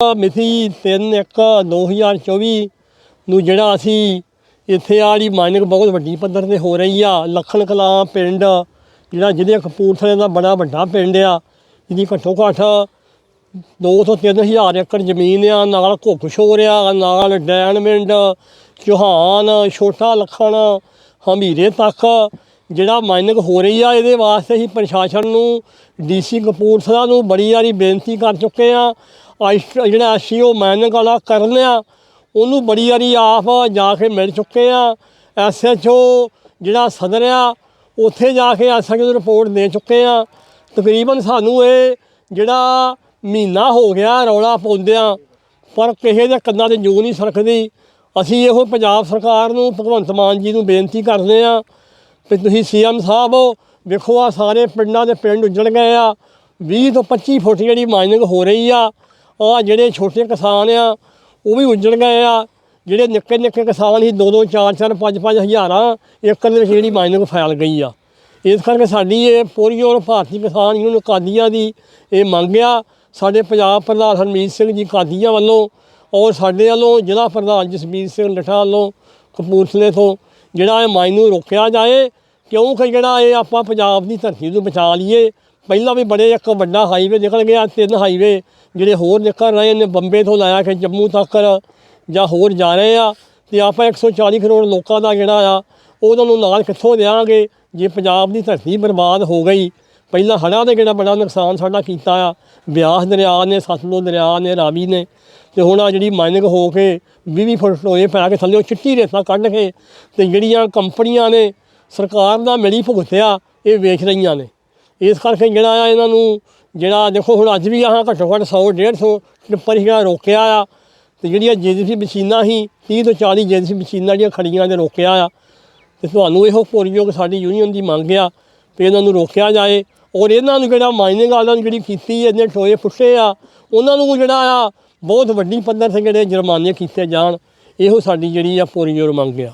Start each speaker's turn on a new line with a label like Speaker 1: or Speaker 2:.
Speaker 1: ਮਿਤੀ 3/1/2024 ਨੂੰ ਜਿਹੜਾ ਅਸੀਂ ਇੱਥੇ ਆੜੀ ਮਾਈਨਿੰਗ ਬਹੁਤ ਵੱਡੀ ਪੱਧਰ ਤੇ ਹੋ ਰਹੀ ਆ, ਲੱਖਣ ਕਲਾਂ ਪਿੰਡ, ਜਿਹੜਾ ਜਿਹਦੇ ਕਪੂਰਥਲੇ ਦਾ ਬੜਾ ਵੱਡਾ ਪਿੰਡ ਆ ਜਿਹਦੀ ਘੱਟੋ ਘੱਟ ਦੋ ਤੋਂ ਤਿੰਨ ਹਜ਼ਾਰ ਏਕੜ ਜ਼ਮੀਨ ਆ, ਨਾਲ ਘੁੱਕ ਸ਼ੋਰ ਆ, ਨਾਲ ਡੈਨਮਿੰਡ, ਚੌਹਾਨ, ਛੋਟਾ ਲੱਖਣ ਹਮੀਰੇ ਤੱਕ ਜਿਹੜਾ ਮਾਈਨਿੰਗ ਹੋ ਰਹੀ ਆ, ਇਹਦੇ ਵਾਸਤੇ ਅਸੀਂ ਪ੍ਰਸ਼ਾਸਨ ਨੂੰ, ਡੀਸੀ ਕਪੂਰਥਲਾ ਨੂੰ ਬੜੀ ਵਾਰੀ ਬੇਨਤੀ ਕਰ ਚੁੱਕੇ ਆ। ਆਈਸ- ਜਿਹੜਾ ਐਸਸੀਓ ਮਾਈਨਿੰਗ ਵਾਲਾ ਕਰਨ ਆ, ਉਹਨੂੰ ਬੜੀ ਵਾਰੀ ਆਪ ਜਾ ਕੇ ਮਿਲ ਚੁੱਕੇ ਆ। ਐਸਐਚਓ ਜਿਹੜਾ ਸਦਰ ਆ, ਉੱਥੇ ਜਾ ਕੇ ਐਸਐਚਓ ਨੂੰ ਰਿਪੋਰਟ ਦੇ ਚੁੱਕੇ ਆ। ਤਕਰੀਬਨ ਸਾਨੂੰ ਇਹ ਜਿਹੜਾ ਮਹੀਨਾ ਹੋ ਗਿਆ ਰੌਲਾ ਪਾਉਂਦਿਆਂ, ਪਰ ਕਿਸੇ ਦੇ ਕੰਨਾਂ ਤੇ ਜੂ ਨਹੀਂ ਸਰਕਦੀ। ਅਸੀਂ ਇਹੋ ਪੰਜਾਬ ਸਰਕਾਰ ਨੂੰ, ਭਗਵੰਤ ਮਾਨ ਜੀ ਨੂੰ ਬੇਨਤੀ ਕਰਦੇ ਆ ਵੀ ਤੁਸੀਂ ਸੀਐਮ ਸਾਹਿਬ ਹੋ, ਵੇਖੋ ਆ ਸਾਰੇ ਪਿੰਡਾਂ ਦੇ ਪਿੰਡ ਉੱਜੜ ਗਏ ਆ। 20 ਤੋਂ 25 ਫੁੱਟ ਜਿਹੜੀ ਮਾਈਨਿੰਗ ਹੋ ਰਹੀ ਆ ਆ ਜਿਹੜੇ ਛੋਟੇ ਕਿਸਾਨ ਆ, ਉਹ ਵੀ ਉੱਜੜ ਗਏ ਆ। ਜਿਹੜੇ ਨਿੱਕੇ ਨਿੱਕੇ ਕਿਸਾਨ ਸੀ ਦੋ ਦੋ ਚਾਰ ਚਾਰ, ਪੰਜ ਪੰਜ ਹਜ਼ਾਰਾਂ ਏਕੜ ਦੇ ਵਿੱਚ ਜਿਹੜੀ ਮਾਈਨਿੰਗ ਫੈਲ ਗਈ ਆ। ਇਸ ਕਰਕੇ ਸਾਡੀ ਇਹ ਪੂਰੀ ਔਰ ਭਾਰਤੀ ਕਿਸਾਨ ਯੂਨੀਅਨ ਕਾਦੀਆਂ ਦੀ ਇਹ ਮੰਗ ਆ। ਸਾਡੇ ਪੰਜਾਬ ਪ੍ਰਧਾਨ ਹਰਮੀਤ ਸਿੰਘ ਜੀ ਕਾਦੀਆਂ ਵੱਲੋਂ ਔਰ ਸਾਡੇ ਵੱਲੋਂ ਜ਼ਿਲ੍ਹਾ ਪ੍ਰਧਾਨ ਜਸਬੀਰ ਸਿੰਘ ਲਠਾ ਵੱਲੋਂ ਕਪੂਰਥਲੇ ਤੋਂ ਜਿਹੜਾ ਇਹ ਮਾਈਨ ਨੂੰ ਰੋਕਿਆ ਜਾਏ ਕਿਉਂਕਿ ਜਿਹੜਾ ਇਹ? ਆਪਾਂ ਪੰਜਾਬ ਦੀ ਧਰਤੀ ਨੂੰ ਬਚਾ ਲਈਏ। ਪਹਿਲਾਂ ਵੀ ਬੜੇ ਇੱਕ ਵੱਡਾ ਹਾਈਵੇ ਨਿਕਲ ਗਿਆ, ਤਿੰਨ ਹਾਈਵੇ ਜਿਹੜੇ ਹੋਰ ਨਿਕਲ ਰਹੇ ਨੇ, ਬੰਬੇ ਤੋਂ ਲਾਇਆ ਕਿ ਜੰਮੂ ਤੱਕ ਜਾਂ ਹੋਰ ਜਾ ਰਹੇ ਆ। ਤੇ ਆਪਾਂ 140 ਕਰੋੜ ਲੋਕਾਂ ਦਾ ਜਿਹੜਾ ਆ, ਉਹਨਾਂ ਨੂੰ ਨਾਲ ਕਿੱਥੋਂ ਦੇਵਾਂਗੇ ਜੇ ਪੰਜਾਬ ਦੀ ਧਰਤੀ ਬਰਬਾਦ ਹੋ ਗਈ, ਪਹਿਲਾਂ ਹੜ੍ਹਾਂ ਦੇ ਜਿਹੜਾ ਬੜਾ ਨੁਕਸਾਨ ਸਾਡਾ ਕੀਤਾ ਆ। ਬਿਆਸ ਦਰਿਆ ਨੇ, ਸਤਲੁਜ ਦਰਿਆ ਨੇ, ਰਾਵੀ ਨੇ। ਤੇ ਹੁਣ ਆ ਜਿਹੜੀ ਮਾਈਨਿੰਗ ਹੋ ਕੇ 20 ਫੁੱਟ ਟੋਏ ਪੈ ਕੇ ਥੱਲੇ ਚਿੱਟੀ ਰੇਤਾ ਕੱਢ ਕੇ ਤੇ ਜਿਹੜੀਆਂ ਕੰਪਨੀਆਂ ਨੇ ਸਰਕਾਰ ਦਾ ਮਿਲੀ ਭੁਗਤਿਆ, ਇਹ ਵੇਚ ਰਹੀਆਂ ਨੇ। ਇਸ ਕਰਕੇ ਜਿਹੜਾ ਆ ਇਹਨਾਂ ਨੂੰ, ਜਿਹੜਾ ਦੇਖੋ ਹੁਣ ਅੱਜ ਵੀ ਆਹ ਘੱਟੋ ਘੱਟ 100 150 ਟਿੱਪਰ ਹੀ ਰੋਕਿਆ ਆ। ਤੇ ਜਿਹੜੀਆਂ ਜੇਜੀਸੀ ਮਸ਼ੀਨਾਂ ਸੀ 30 ਤੋਂ 40 ਜੇਜੀਸੀ ਮਸ਼ੀਨਾਂ ਜਿਹੜੀਆਂ ਖੜੀਆਂ ਨੇ ਰੋਕਿਆ ਆ। ਤੇ ਤੁਹਾਨੂੰ ਇਹੋ ਪੂਰਯੋਗ ਸਾਡੀ ਯੂਨੀਅਨ ਦੀ ਮੰਗ ਆ ਵੀ ਇਹਨਾਂ ਨੂੰ ਰੋਕਿਆ ਜਾਏ। ਔਰ ਇਹਨਾਂ ਨੂੰ ਜਿਹੜਾ ਮਾਈਨਿੰਗ ਵਾਲਿਆਂ ਨੂੰ ਜਿਹੜੀ ਕੀਤੀ ਇਹਨੇ ਟੋਏ ਫੁੱਟੇ ਆ, ਉਹਨਾਂ ਨੂੰ ਜਿਹੜਾ ਆ, ਬਹੁਤ ਵੱਡੀ ਪੱਧਰ ਤੇ ਜਿਹੜੇ ਜੁਰਮਾਨੇ ਕੀਤੇ ਜਾਣ। ਇਹੋ ਸਾਡੀ ਜਿਹੜੀ ਆ ਪੂਰਯੋਗ ਮੰਗ ਆ।